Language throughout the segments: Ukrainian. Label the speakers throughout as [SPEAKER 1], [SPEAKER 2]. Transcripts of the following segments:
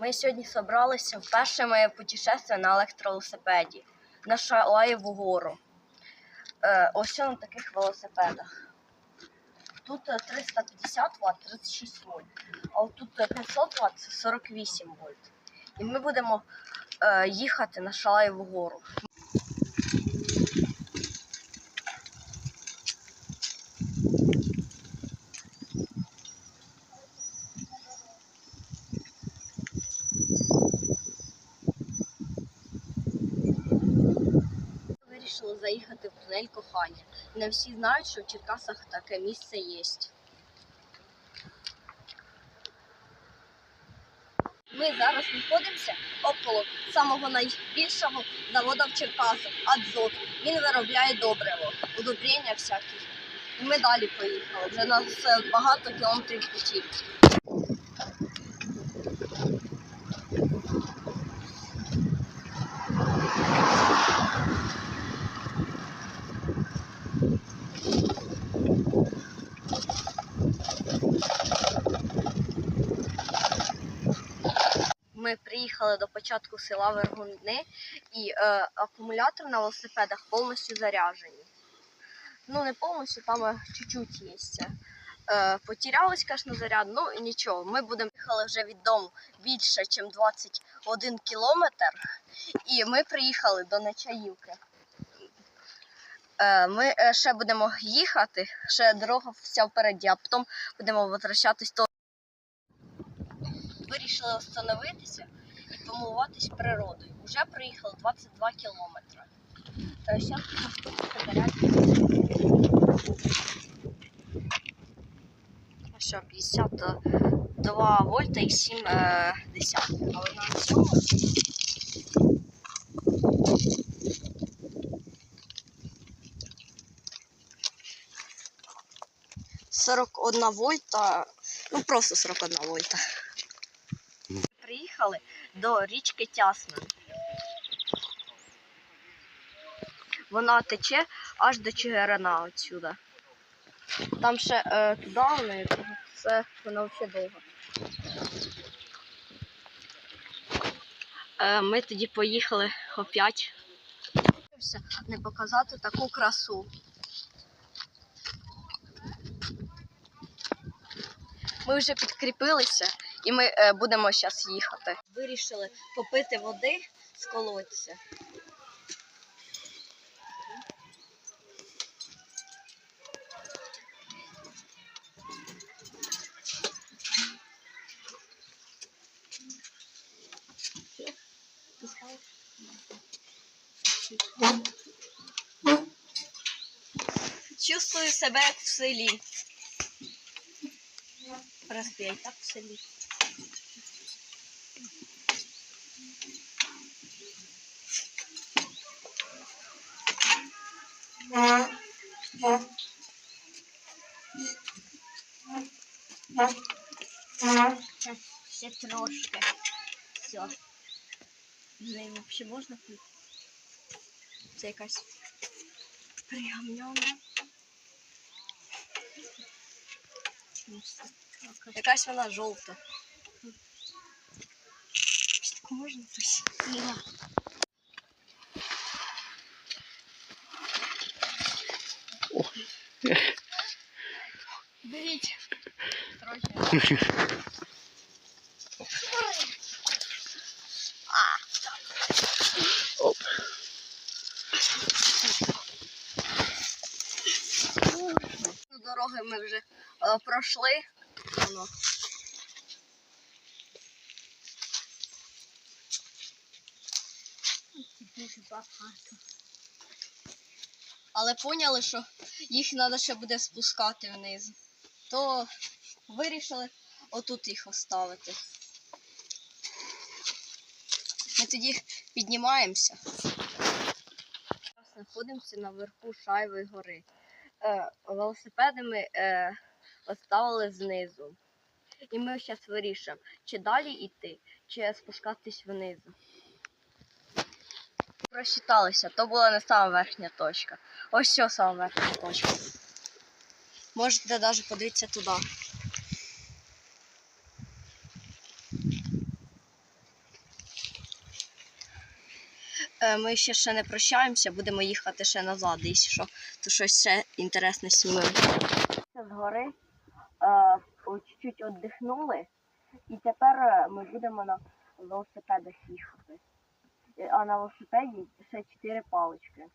[SPEAKER 1] Ми сьогодні зібралися в перше моє путешествие на електровелосипеді на Шалаєву гору. Е, ось на таких велосипедах. Тут е, 350 Вт, 36 вольт, а тут е, 500 Вт 48 вольт. І ми будемо е, їхати на Шалаєву гору. Вирішили заїхати в тунель кохання. Не всі знають, що в Черкасах таке місце є. Ми зараз знаходимося около самого найбільшого заводу в Черкасах Адзот. Він виробляє добриво, удобрення всякі. І ми далі поїхали. Вже нас е, багато кілометрів путі. Ми приїхали до початку села Вергуни і е, акумулятор на велосипедах повністю заряджені. Ну, не повністю, там е, чуть-чуть є. Е, потерялось, звісно, заряд, ну і нічого. Ми будемо їхали вже від дому більше, ніж 21 кілометр. І ми приїхали до Нечаївки. Е, ми е, ще будемо їхати, ще дорога вся впереді, а потім будемо возвращатись до вирішили остановитися і помилуватись природою. Уже проїхали 22 кілометри. Та зараз що 52 вольта і 7 е, десятих. Але на цьому 41 вольта, ну просто 41 вольта. Приїхали до річки Тясмин. Вона тече аж до Чигирина отсюда. Там ще е, туди вона, це вона взагалі довго. Е, ми тоді поїхали опять. Не показати таку красу. Ми вже підкріпилися і ми е, будемо зараз їхати. Вирішили попити води з колодця. Чувствую себе як в селі. Розпій, так в селі. Ще трошки. Все. Вже взагалі можна пити? Це якась пригамньона. Якась вона жовта. Чи таку можна пити? Дороги ми вже е, пройшли. Воно.
[SPEAKER 2] Дуже багато.
[SPEAKER 1] Але поняли, що їх треба ще буде спускати вниз. То вирішили отут їх оставити. Ми тоді піднімаємося. Зараз знаходимося наверху Шайвої гори. Е, велосипеди ми е, оставили знизу. І ми зараз вирішимо, чи далі йти, чи спускатись внизу. Просчиталися, то була не сама верхня точка. Ось що сама верхня точка. Можете навіть подивитися туди. Ми ще ще не прощаємося, будемо їхати ще назад, і що, то щось ще інтересне знімемо. З гори е, чуть-чуть віддихнули, і тепер е, ми будемо на велосипедах їхати. Е, А на велосипеді ще 4 палички.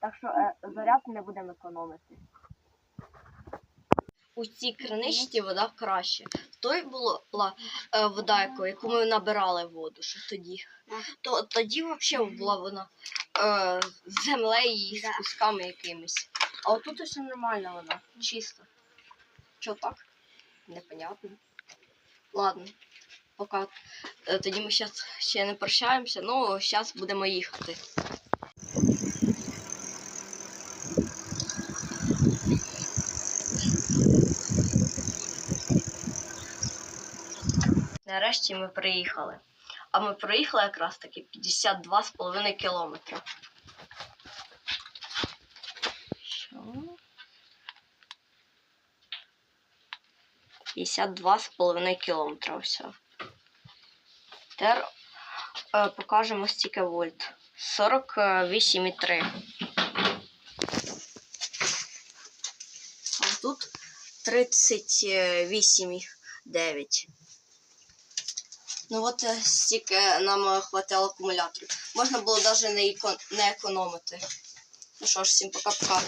[SPEAKER 1] Так що е, заряд не будемо економити. У цій криничці вода краще. В той була е, вода, яку, ми набирали воду ще тоді. То тоді взагалі була вона е, з землею і з кусками якимись. А отут все нормальна вона, чисто. Чо так? Непонятно. Ладно, пока. Е, Тоді ми зараз ще не прощаємося, ну зараз будемо їхати. Нарешті ми приїхали. А ми проїхали якраз таки 52,5 кілометри. Що? 52,5 кілометра все. Тепер е, покажемо стільки вольт. 48,3. А тут 38,9. Ну от е, стільки нам е, хватило акумуляторів. Можна було навіть не, еко- не економити. Ну що ж, всім пока-пока.